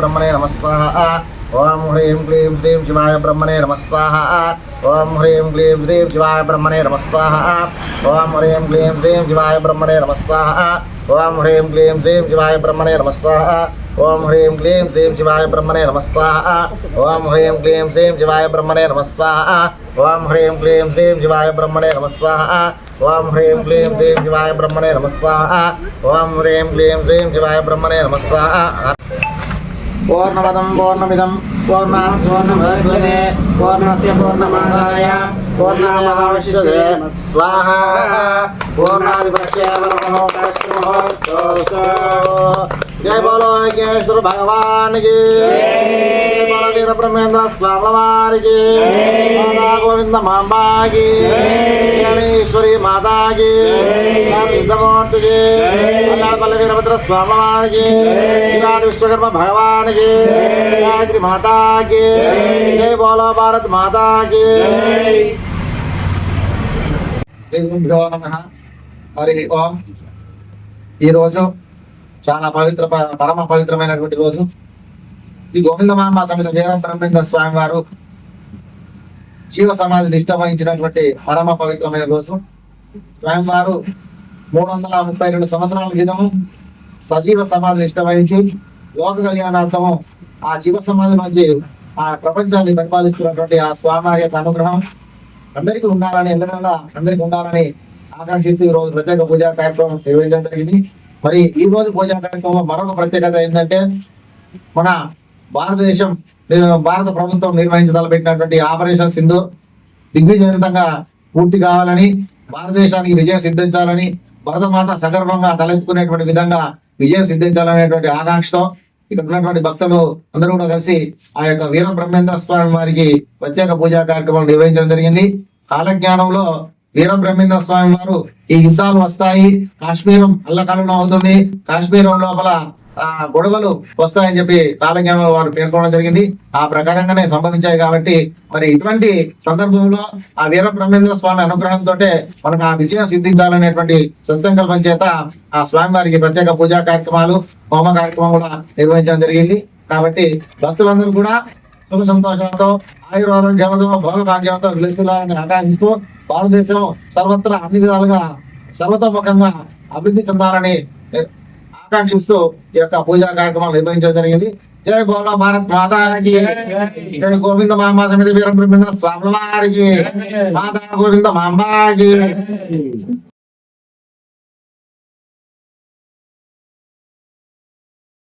ब्रह्मणे नमस्वाहा ओम ह्रीं क्लीं श्रीं शिवाय ब्रह्मणे नमस्वाहा ओम ह्रीं क्लीं श्रीं शिवाय ब्रह्मणे नमस्वाहा ओम ह्रीं क्लीं श्रीं शिवाय ब्रह्मणे नमस्वाहा ओम ह्रीं क्लीं श्रीं शिवाय ब्रह्मणे नमस्वाहा ओम ह्रीं क्लीं श्रीं शिवाय ब्रह्मणे नमस्वाहा ओम ह्रीं क्लीं श्रीं शिवाय ब्रह्मणे नमस्वाहा ओम ह्रीं क्लीं श्रीं शिवाय ब्रह्मणे नमस्वाहा ओम ह्रीं क्लीं श्रीं शिवाय ब्रह्मणे नमस्वाहा ओम ह्रीं क्लीं श्रीं शिवाय ब्रह्मणे नमस्वाहा పూర్ణమదం పూర్ణమిదం పూర్ణా పూర్ణమే పూర్ణస్ పూర్ణమాదాయ పూర్ణమావశిషతే స్వాహ పూర్ణాధిపత్య జయ బోలో యజ్ఞేశ్వర భగవాన్ జయ బోలో వీర బ్రహ్మేంద్ర స్వాముల వారికి గోవింద మాంబాకి అల్లాపల్లి వీరభద్ర స్వామి వారికి విరాట్ విశ్వకర్మ భగవానికి గాయత్రి మాతాకి జై. బోలో భారత్ మాతాకి. హరి ఓం. ఈరోజు చాలా పవిత్ర పరమ పవిత్రమైనటువంటి రోజు. ఈ గోవిందమాంబ సమేత వీర బ్రహ్మేంద్ర స్వామి వారు జీవ సమాధి నిష్ట వహించినటువంటి పరమ పవిత్రమైన రోజు. స్వయంవారు మూడు వందల ముప్పై రెండు సంవత్సరాల క్రితము సజీవ సమాధిని నిష్ట వహించి లోక కళ్యాణార్థము ఆ జీవ సమాధి నుంచి ఆ ప్రపంచాన్ని పరిపాలిస్తున్నటువంటి ఆ స్వామి యొక్క అనుగ్రహం అందరికీ ఉండాలని ఎల్లవేళ అందరికీ ఉండాలని ఆకాంక్షిస్తూ ఈ రోజు ప్రత్యేక పూజా కార్యక్రమం నిర్వహించడం జరిగింది. మరి ఈ రోజు పూజా కార్యక్రమంలో మరొక ప్రత్యేకత ఏంటంటే మన భారతదేశం భారత ప్రభుత్వం నిర్వహించదలపెట్టినటువంటి ఆపరేషన్ సింధు దిగ్విజయంతంగా పూర్తి కావాలని భారతదేశానికి విజయం సిద్ధించాలని భరతమాత సగర్వంగా తలెత్తుకునేటువంటి విధంగా విజయం సిద్ధించాలనేటువంటి ఆకాంక్షతో ఇక్కడ ఉన్నటువంటి భక్తులు అందరూ కూడా కలిసి ఆ యొక్క వీర బ్రహ్మేంద్ర స్వామి వారికి ప్రత్యేక పూజా కార్యక్రమం నిర్వహించడం జరిగింది. కాలజ్ఞానంలో వీర బ్రహ్మేంద్ర స్వామి వారు ఈ యుద్ధాలు వస్తాయి. కాశ్మీరం అల్లకలనం అవుతుంది. కాశ్మీరం లోపల గొడవలు వస్తాయని చెప్పి కాలజ్ఞానంలో వారు పేర్కొనడం జరిగింది. ఆ ప్రకారంగానే సంభవించాయి కాబట్టి మరి ఇటువంటి సందర్భంలో ఆ వీర బ్రహ్మేంద్ర స్వామి అనుగ్రహంతో మనకు ఆ విజయం సిద్ధించాలనేటువంటి సత్సంకల్పం చేత ఆ స్వామి వారికి ప్రత్యేక పూజా కార్యక్రమాలు హోమ కార్యక్రమం కూడా నిర్వహించడం జరిగింది. కాబట్టి భక్తులందరూ కూడా సుఖ సంతోషాలతో ఆయుర్వారోగ్యాలతో భోగ విలసిల్లాలని ఆకాంక్షిస్తూ భారతదేశం సర్వత్రా అన్ని విధాలుగా సర్వతోముఖంగా అభివృద్ధి చెందాలని ఆకాంక్షిస్తూ ఈ యొక్క పూజా కార్యక్రమాలు నిర్వహించడం జరిగింది. జై గోళ భారత్ మాతాకి జై గోవింద మాంబా సమితి వీర బ్రహ్మ స్వామి వారికి మాతా గోవింద మాంబాకి